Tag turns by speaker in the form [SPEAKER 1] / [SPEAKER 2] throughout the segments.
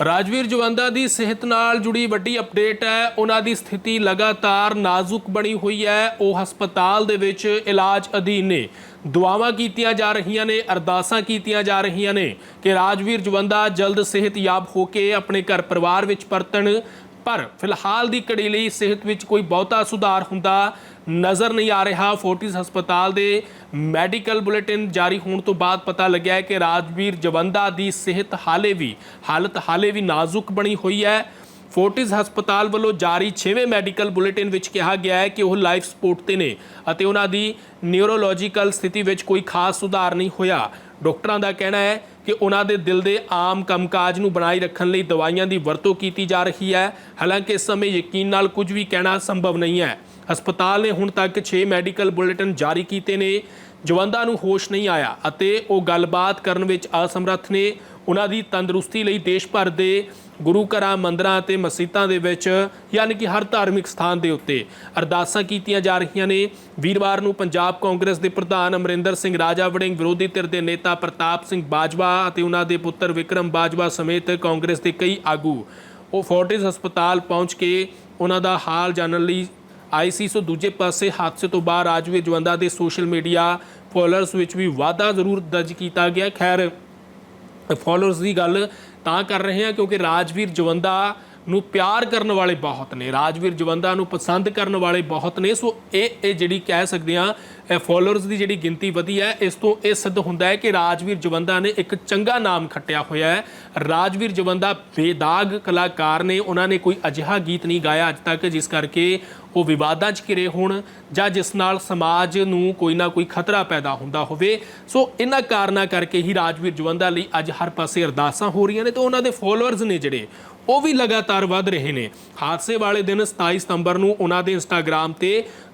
[SPEAKER 1] ਰਾਜਵੀਰ ਜਵੰਦਾ ਦੀ ਸਿਹਤ ਨਾਲ ਜੁੜੀ ਵੱਡੀ ਅਪਡੇਟ ਹੈ। ਉਹਨਾਂ ਦੀ ਸਥਿਤੀ ਲਗਾਤਾਰ ਨਾਜ਼ੁਕ ਬਣੀ ਹੋਈ ਹੈ। ਉਹ ਹਸਪਤਾਲ ਦੇ ਵਿੱਚ ਇਲਾਜ ਅਧੀਨ ਨੇ। ਦੁਆਵਾਂ ਕੀਤੀਆਂ ਜਾ ਰਹੀਆਂ ਨੇ, ਅਰਦਾਸਾਂ ਕੀਤੀਆਂ ਜਾ ਰਹੀਆਂ ਨੇ ਕਿ ਰਾਜਵੀਰ ਜਵੰਦਾ ਜਲਦ ਸਿਹਤਯਾਬ ਹੋ ਕੇ ਆਪਣੇ ਘਰ ਪਰਿਵਾਰ ਵਿੱਚ ਪਰਤਣ। ਪਰ ਫਿਲਹਾਲ ਦੀ ਘੜੀ ਲਈ ਸਿਹਤ ਵਿੱਚ ਕੋਈ ਬਹੁਤਾ ਸੁਧਾਰ ਹੁੰਦਾ ਨਜ਼ਰ ਨਹੀਂ ਆ ਰਿਹਾ। ਫੋਰਟਿਸ ਹਸਪਤਾਲ ਦੇ ਮੈਡੀਕਲ ਬੁਲੇਟਿਨ ਜਾਰੀ ਹੋਣ ਤੋਂ ਬਾਅਦ ਪਤਾ ਲੱਗਿਆ ਹੈ ਕਿ ਰਾਜਵੀਰ ਜਵੰਦਾ ਦੀ ਸਿਹਤ ਹਾਲੇ ਵੀ, ਹਾਲਤ ਹਾਲੇ ਵੀ ਨਾਜ਼ੁਕ ਬਣੀ ਹੋਈ ਹੈ। ਫੋਰਟਿਸ ਹਸਪਤਾਲ ਵੱਲੋਂ ਜਾਰੀ 6ਵੇਂ ਮੈਡੀਕਲ ਬੁਲੇਟਿਨ ਵਿੱਚ ਕਿਹਾ ਗਿਆ ਹੈ ਕਿ ਉਹ ਲਾਈਫ ਸਪੋਰਟ ਤੇ ਨੇ ਅਤੇ ਉਹਨਾਂ ਦੀ ਨਿਊਰੋਲੋਜੀਕਲ ਸਥਿਤੀ ਵਿੱਚ ਕੋਈ ਖਾਸ ਸੁਧਾਰ ਨਹੀਂ ਹੋਇਆ। ਡਾਕਟਰਾਂ ਦਾ ਕਹਿਣਾ ਹੈ ਕਿ ਉਹਨਾਂ ਦੇ ਦਿਲ ਦੇ ਆਮ ਕੰਮਕਾਜ ਨੂੰ ਬਣਾਈ ਰੱਖਣ ਲਈ ਦਵਾਈਆਂ ਦੀ ਵਰਤੋਂ ਕੀਤੀ ਜਾ ਰਹੀ ਹੈ। ਹਾਲਾਂਕਿ ਇਸ ਸਮੇਂ ਯਕੀਨ ਨਾਲ ਕੁਝ ਵੀ ਕਹਿਣਾ ਸੰਭਵ ਨਹੀਂ ਹੈ। ਹਸਪਤਾਲ ਨੇ ਹੁਣ ਤੱਕ 6 ਮੈਡੀਕਲ ਬੁਲੇਟਿਨ ਜਾਰੀ ਕੀਤੇ ਨੇ। ਜਵੰਦਾ ਨੂੰ ਹੋਸ਼ ਨਹੀਂ ਆਇਆ ਅਤੇ ਉਹ ਗੱਲਬਾਤ ਕਰਨ ਵਿੱਚ ਅਸਮਰੱਥ ਨੇ। ਉਹਨਾਂ ਦੀ ਤੰਦਰੁਸਤੀ ਲਈ ਦੇਸ਼ ਭਰ ਦੇ ਗੁਰੂ ਘਰਾਂ, ਮੰਦਰਾਂ ਅਤੇ ਮਸਜਿਦਾਂ ਦੇ ਵਿੱਚ ਯਾਨੀ ਕਿ ਹਰ ਧਾਰਮਿਕ ਸਥਾਨ ਦੇ ਉੱਤੇ ਅਰਦਾਸਾਂ ਕੀਤੀਆਂ ਜਾ ਰਹੀਆਂ ਨੇ। ਵੀਰਵਾਰ ਨੂੰ ਪੰਜਾਬ ਕਾਂਗਰਸ ਦੇ ਪ੍ਰਧਾਨ ਅਮਰਿੰਦਰ ਸਿੰਘ ਰਾਜਾ ਵੜਿੰਗ, ਵਿਰੋਧੀ ਧਿਰ ਦੇ ਨੇਤਾ ਪ੍ਰਤਾਪ ਸਿੰਘ ਬਾਜਵਾ ਅਤੇ ਉਹਨਾਂ ਦੇ ਪੁੱਤਰ ਵਿਕਰਮ ਬਾਜਵਾ ਸਮੇਤ ਕਾਂਗਰਸ ਦੇ ਕਈ ਆਗੂ। ਉਹ ਫੋਰਟਿਸ ਹਸਪਤਾਲ ਪਹੁੰਚ ਕੇ ਉਹਨਾਂ ਦਾ ਹਾਲ ਜਾਣਨ ਲਈ ਆਈ ਸੀ। ਸੋ ਦੂਜੇ ਪਾਸੇ ਹਾਦਸੇ ਤੋਂ ਬਾਅਦ ਰਾਜਵੀਰ ਜਵੰਦਾ ਦੇ ਸੋਸ਼ਲ ਮੀਡੀਆ ਫੋਲੋਅਰਸ ਵਿੱਚ ਵੀ ਵਾਧਾ ਜ਼ਰੂਰ ਦਰਜ ਕੀਤਾ ਗਿਆ। ਖੈਰ ਫੋਲੋਅਰਸ ਦੀ ਗੱਲ ਤਾਂ ਕਰ ਰਹੇ ਹਾਂ ਕਿਉਂਕਿ ਰਾਜਵੀਰ ਜਵੰਦਾ ਨੂੰ ਪਿਆਰ ਕਰਨ ਵਾਲੇ ਬਹੁਤ ਨੇ, ਰਾਜਵੀਰ ਜਵੰਦਾ ਨੂੰ ਪਸੰਦ ਕਰਨ ਵਾਲੇ ਬਹੁਤ ਨੇ। ਸੋ ਇਹ ਇਹ ਜਿਹੜੀ ਕਹਿ ਸਕਦੇ ਆ ਫੋਲੋਅਰਸ ਦੀ ਜਿਹੜੀ ਗਿਣਤੀ ਵਧੀ ਹੈ, ਇਸ ਤੋਂ ਇਹ ਸਿੱਧ ਹੁੰਦਾ ਹੈ ਕਿ ਰਾਜਵੀਰ ਜਵੰਦਾ ਨੇ ਇੱਕ ਚੰਗਾ ਨਾਮ ਖੱਟਿਆ ਹੋਇਆ ਹੈ। ਰਾਜਵੀਰ ਜਵੰਦਾ ਬੇਦਾਗ ਕਲਾਕਾਰ ਨੇ, ਉਹਨਾਂ ਨੇ ਕੋਈ ਅਜਿਹਾ ਗੀਤ ਨਹੀਂ ਗਾਇਆ ਅੱਜ ਤੱਕ, ਜਿਸ ਕਰਕੇ ਉਹ ਵਿਵਾਦਾਂ 'ਚ ਘਿਰੇ ਹੋਣ ਜਾਂ ਜਿਸ ਨਾਲ ਸਮਾਜ ਨੂੰ ਕੋਈ ਨਾ ਕੋਈ ਖਤਰਾ ਪੈਦਾ ਹੁੰਦਾ ਹੋਵੇ। ਸੋ ਇਹਨਾਂ ਕਾਰਨਾਂ ਕਰਕੇ ਹੀ ਰਾਜਵੀਰ ਜਵੰਦਾ ਲਈ ਅੱਜ ਹਰ ਪਾਸੇ ਅਰਦਾਸਾਂ ਹੋ ਰਹੀਆਂ ਨੇ ਤੇ ਉਹਨਾਂ ਦੇ ਫੋਲੋਅਰਸ ਨੇ ਜਿਹੜੇ, ਉਹ ਵੀ ਲਗਾਤਾਰ ਵੱਧ ਰਹੇ ਨੇ। ਹਾਦਸੇ ਵਾਲੇ ਦਿਨ 27 ਸਤੰਬਰ ਨੂੰ ਉਹਨਾਂ ਦੇ ਇੰਸਟਾਗ੍ਰam ਤੇ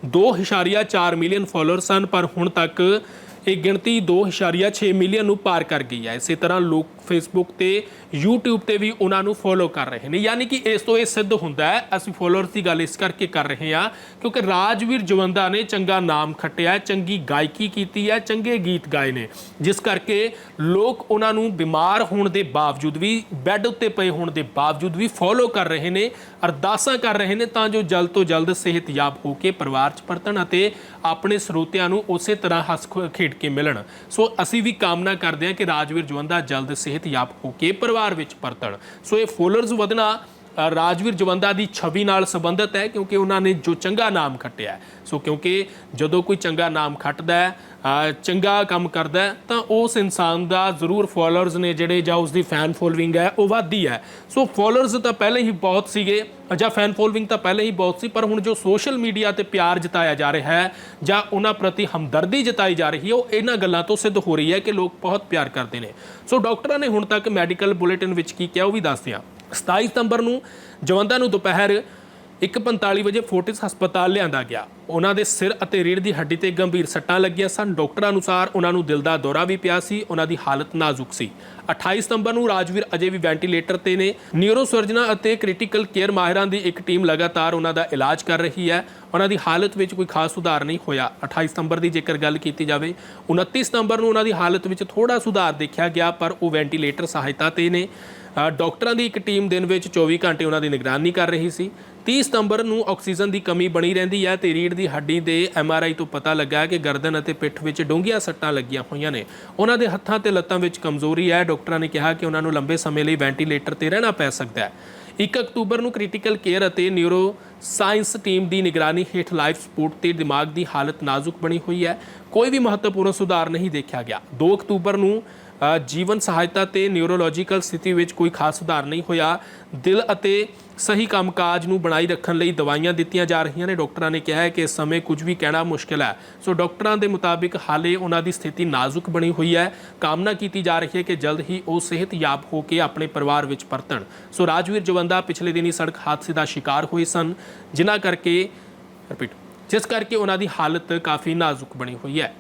[SPEAKER 1] 2.4 ਮਿਲੀਅਨ ਫਾਲੋਅਰ ਸਨ, ਪਰ ਹੁਣ ਤੱਕ ਇਹ ਗਿਣਤੀ 2.6 ਮਿਲੀਅਨ ਨੂੰ ਪਾਰ ਕਰ ਗਈ ਹੈ। ਇਸੇ ਤਰ੍ਹਾਂ ਲੋਕ ਫੇਸਬੁੱਕ ਤੇ YouTube ਤੇ ਵੀ ਉਹਨਾਂ ਨੂੰ ਫੋਲੋ ਕਰ ਰਹੇ ਨੇ। ਯਾਨੀ ਕਿ ਇਸ ਤੋਂ ਇਹ ਸਿੱਧ ਹੁੰਦਾ ਹੈ, ਅਸੀਂ ਫੋਲੋਅਰਸ ਦੀ ਗੱਲ ਇਸ ਕਰਕੇ ਕਰ ਰਹੇ ਹਾਂ ਕਿਉਂਕਿ ਰਾਜਵੀਰ ਜਵੰਦਾ ਨੇ ਚੰਗਾ ਨਾਮ ਖੱਟਿਆ, ਚੰਗੀ ਗਾਇਕੀ ਕੀਤੀ ਹੈ, ਚੰਗੇ ਗੀਤ ਗਾਏ ਨੇ। ਜਿਸ ਕਰਕੇ ਲੋਕ ਉਹਨਾਂ ਨੂੰ ਬਿਮਾਰ ਹੋਣ ਦੇ ਬਾਵਜੂਦ ਵੀ, ਬੈੱਡ ਉੱਤੇ ਪਏ ਹੋਣ ਦੇ ਬਾਵਜੂਦ ਵੀ ਫੋਲੋ ਕਰ ਰਹੇ ਨੇ, ਅਰਦਾਸਾਂ ਕਰ ਰਹੇ ਨੇ ਤਾਂ ਜੋ ਜਲਦ ਤੋਂ ਜਲਦ ਸਿਹਤਯਾਬ ਹੋ ਕੇ ਪਰਿਵਾਰ 'ਚ ਪਰਤਣ ਅਤੇ ਆਪਣੇ ਸਰੋਤਿਆਂ ਨੂੰ ਉਸੇ ਤਰ੍ਹਾਂ ਹੱਸ ਖੇਡ ਕੇ ਮਿਲਣ। ਸੋ ਅਸੀਂ ਵੀ ਕਾਮਨਾ ਕਰਦੇ ਹਾਂ ਕਿ ਰਾਜਵੀਰ ਜਵੰਦਾ ਜਲਦ ਸਿਹਤ ਸਿਹਤਯਾਬ ਹੋ ਕੇ ਪਰਿਵਾਰ ਵਿੱਚ ਪਰਤਣ। ਸੋ ਇਹ ਫੋਲੋਅਰਸ ਵਧਣਾ ਰਾਜਵੀਰ ਜਵੰਦਾ ਦੀ ਛਵੀ ਨਾਲ ਸੰਬੰਧਿਤ ਹੈ, ਕਿਉਂਕਿ ਉਹਨਾਂ ਨੇ ਜੋ ਚੰਗਾ ਨਾਮ ਖੱਟਿਆ ਸੋ ਕਿਉਂਕਿ ਜਦੋਂ ਕੋਈ ਚੰਗਾ ਨਾਮ ਖੱਟਦਾ ਹੈ ਚੰਗਾ ਕੰਮ ਕਰਦਾ ਤਾਂ ਉਸ ਇਨਸਾਨ ਦਾ ਜ਼ਰੂਰ ਫੋਲੋਅਰਸ ਨੇ ਜਿਹੜੇ ਜਾਂ ਉਸ ਦੀ ਫੈਨ ਫੋਲੋਇੰਗ ਹੈ, ਉਹ ਵੱਧਦੀ ਹੈ। ਸੋ ਫੋਲੋਅਰਸ ਤਾਂ ਪਹਿਲੇ ਹੀ ਬਹੁਤ ਸੀਗੇ, ਜਾਂ ਫੈਨ ਫੋਲੋਇੰਗ ਤਾਂ ਪਹਿਲੇ ਹੀ ਬਹੁਤ ਸੀ, ਪਰ ਹੁਣ ਜੋ ਸੋਸ਼ਲ ਮੀਡੀਆ ਤੇ ਪਿਆਰ ਜਤਾਇਆ ਜਾ ਰਿਹਾ ਹੈ, ਜਾਂ ਉਹਨਾਂ ਪ੍ਰਤੀ ਹਮਦਰਦੀ ਜਤਾਈ ਜਾ ਰਹੀ ਹੈ, ਉਹ ਇਹਨਾਂ ਗੱਲਾਂ ਤੋਂ ਸਿੱਧ ਹੋ ਰਹੀ ਹੈ ਕਿ ਲੋਕ ਬਹੁਤ ਪਿਆਰ ਕਰਦੇ ਨੇ। ਸੋ ਡਾਕਟਰਾਂ ਨੇ ਹੁਣ ਤੱਕ ਮੈਡੀਕਲ ਬੁਲੇਟਿਨ ਵਿੱਚ ਕੀ ਕਿਹਾ, ਉਹ ਵੀ ਦੱਸਦੇ ਹਾਂ। 27 ਸਤੰਬਰ ਨੂੰ ਜਵੰਦਾ ਨੂੰ ਦੁਪਹਿਰ 1:45 ਵਜੇ ਫੋਰਟਿਸ ਹਸਪਤਾਲ ਲਿਆਂਦਾ ਗਿਆ। ਉਹਨਾਂ ਦੇ ਸਿਰ ਅਤੇ ਰੀੜ੍ਹ ਦੀ ਹੱਡੀ ਤੇ ਗੰਭੀਰ ਸੱਟਾਂ ਲੱਗੀਆਂ ਸਨ। ਡਾਕਟਰਾਂ ਅਨੁਸਾਰ ਉਹਨਾਂ ਨੂੰ ਦਿਲ ਦਾ ਦੌਰਾ ਵੀ ਪਿਆ ਸੀ ਉਹਨਾਂ ਦੀ ਹਾਲਤ ਨਾਜ਼ੁਕ ਸੀ। 28 ਸਤੰਬਰ ਨੂੰ ਰਾਜਵੀਰ ਅਜੇ ਵੀ ਵੈਂਟੀਲੇਟਰ ਤੇ ਨੇ। ਨਿਊਰੋ ਸਰਜਨਾਂ ਅਤੇ ਕ੍ਰਿਟੀਕਲ ਕੇਅਰ ਮਾਹਿਰਾਂ ਦੀ ਇੱਕ ਟੀਮ ਲਗਾਤਾਰ ਉਹਨਾਂ ਦਾ ਇਲਾਜ ਕਰ ਰਹੀ ਹੈ। ਉਹਨਾਂ ਦੀ ਹਾਲਤ ਵਿੱਚ ਕੋਈ ਖਾਸ ਸੁਧਾਰ ਨਹੀਂ ਹੋਇਆ। 28 ਸਤੰਬਰ ਦੀ ਜੇਕਰ ਗੱਲ ਕੀਤੀ ਜਾਵੇ 29 ਸਤੰਬਰ ਨੂੰ ਉਹਨਾਂ ਦੀ ਹਾਲਤ ਵਿੱਚ ਥੋੜਾ ਸੁਧਾਰ ਦੇਖਿਆ ਗਿਆ ਪਰ ਉਹ ਵੈਂਟੀਲੇਟਰ ਸਹਾਇਤਾ ਤੇ ਨੇ। ਅ, ਡਾਕਟਰਾਂ ਦੀ ਇੱਕ ਟੀਮ ਦਿਨ ਵਿੱਚ 24 ਘੰਟੇ ਉਹਨਾਂ ਦੀ ਨਿਗਰਾਨੀ ਕਰ ਰਹੀ ਸੀ। 30 ਸਤੰਬਰ ਨੂੰ ਆਕਸੀਜਨ ਦੀ ਕਮੀ ਬਣੀ ਰਹਿੰਦੀ ਹੈ ਤੇ ਰੀੜ ਦੀ ਹੱਡੀ ਦੇ ਐਮਆਰਆਈ ਤੋਂ ਪਤਾ ਲੱਗਾ ਕਿ ਗਰਦਨ ਅਤੇ ਪਿੱਠ ਵਿੱਚ ਡੂੰਘੀਆਂ ਸੱਟਾਂ ਲੱਗੀਆਂ ਹੋਈਆਂ ਨੇ। ਉਹਨਾਂ ਦੇ ਹੱਥਾਂ ਤੇ ਲੱਤਾਂ ਵਿੱਚ ਕਮਜ਼ੋਰੀ ਹੈ। ਡਾਕਟਰਾਂ ਨੇ ਕਿਹਾ ਕਿ ਉਹਨਾਂ ਨੂੰ ਲੰਬੇ ਸਮੇਂ ਲਈ ਵੈਂਟੀਲੇਟਰ ਤੇ ਰਹਿਣਾ ਪੈ ਸਕਦਾ ਹੈ। 1 ਅਕਤੂਬਰ ਨੂੰ ਕ੍ਰਿਟੀਕਲ ਕੇਅਰ ਅਤੇ ਨਿਊਰੋ ਸਾਇੰਸ ਟੀਮ ਦੀ ਨਿਗਰਾਨੀ ਹੇਠ ਲਾਈਫ ਸਪੋਰਟ ਤੇ ਦਿਮਾਗ ਦੀ ਹਾਲਤ ਨਾਜ਼ੁਕ ਬਣੀ ਹੋਈ ਹੈ। ਕੋਈ ਵੀ ਮਹੱਤਵਪੂਰਨ ਸੁਧਾਰ ਨਹੀਂ ਦੇਖਿਆ ਗਿਆ। 2 ਅਕਤੂਬਰ ਨੂੰ ਜੀਵਨ ਸਹਾਇਤਾ ਤੇ ਨਿਊਰੋਲੋਜੀਕਲ ਸਥਿਤੀ ਵਿੱਚ ਕੋਈ ਖਾਸ ਸੁਧਾਰ ਨਹੀਂ ਹੋਇਆ। ਦਿਲ ਅਤੇ ਸਹੀ ਕੰਮਕਾਜ ਨੂੰ ਬਣਾਈ ਰੱਖਣ ਲਈ ਦਵਾਈਆਂ ਦਿੱਤੀਆਂ ਜਾ ਰਹੀਆਂ ਨੇ। ਡਾਕਟਰਾਂ ਨੇ ਕਿਹਾ ਹੈ ਕਿ ਇਸ ਸਮੇਂ ਕੁਝ ਵੀ ਕਹਿਣਾ ਮੁਸ਼ਕਿਲ ਹੈ। ਸੋ ਡਾਕਟਰਾਂ ਦੇ ਮੁਤਾਬਿਕ ਹਾਲੇ ਉਹਨਾਂ ਦੀ ਸਥਿਤੀ ਨਾਜ਼ੁਕ ਬਣੀ ਹੋਈ ਹੈ। ਕਾਮਨਾ ਕੀਤੀ ਜਾ ਰਹੀ ਹੈ ਕਿ ਜਲਦ ਹੀ ਉਹ ਸਿਹਤਯਾਬ ਹੋ ਕੇ ਆਪਣੇ ਪਰਿਵਾਰ ਵਿੱਚ ਪਰਤਣ। ਸੋ ਰਾਜਵੀਰ ਜਵੰਦਾ ਪਿਛਲੇ ਦਿਨੀ ਸੜਕ ਹਾਦਸੇ ਦਾ ਸ਼ਿਕਾਰ ਹੋਏ ਸਨ, ਜਿਨ੍ਹਾਂ ਕਰਕੇ ਰਿਪੀਟ ਜਿਸ ਕਰਕੇ ਉਹਨਾਂ ਦੀ ਹਾਲਤ ਕਾਫੀ ਨਾਜ਼ੁਕ ਬਣੀ ਹੋਈ ਹੈ।